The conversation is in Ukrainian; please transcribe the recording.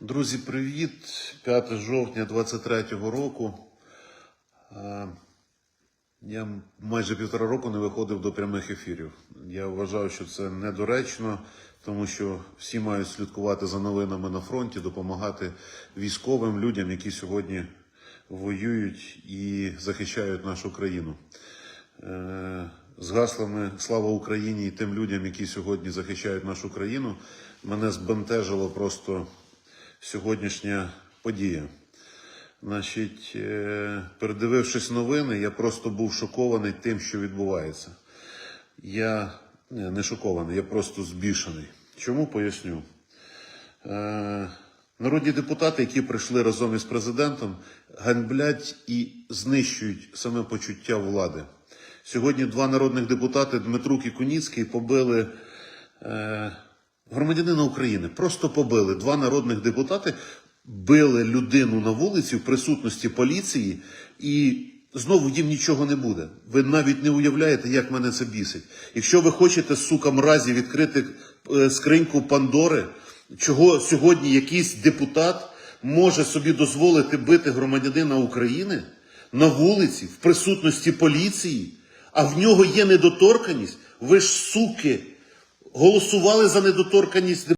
Друзі, привіт! 5 жовтня 23-го року. Е, Я майже півтора року не виходив до прямих ефірів. Я вважаю, що це недоречно, тому що всі мають слідкувати за новинами на фронті, допомагати військовим людям, які сьогодні воюють і захищають нашу країну. Е, З гаслами Слава Україні і тим людям, які сьогодні захищають нашу країну, мене збентежило просто сьогоднішня подія. Значить, е, передивившись новини, я просто був шокований тим, що відбувається. Я не, шокований, я просто збішений. Чому поясню? Е, Народні депутати, які прийшли разом із президентом, ганьблять і знищують саме почуття влади. Сьогодні два народних депутати Дмитрук і Куніцький побили е, громадянина України. Просто побили. Два народних депутати били людину на вулиці в присутності поліції, і знову їм нічого не буде. Ви навіть не уявляєте, як мене це бісить. Якщо ви хочете, сука, мразі відкрити е, скриньку Пандори, чого сьогодні якийсь депутат може собі дозволити бити громадянина України на вулиці в присутності поліції, а в нього є недоторканість, ви ж суки голосували за недоторканість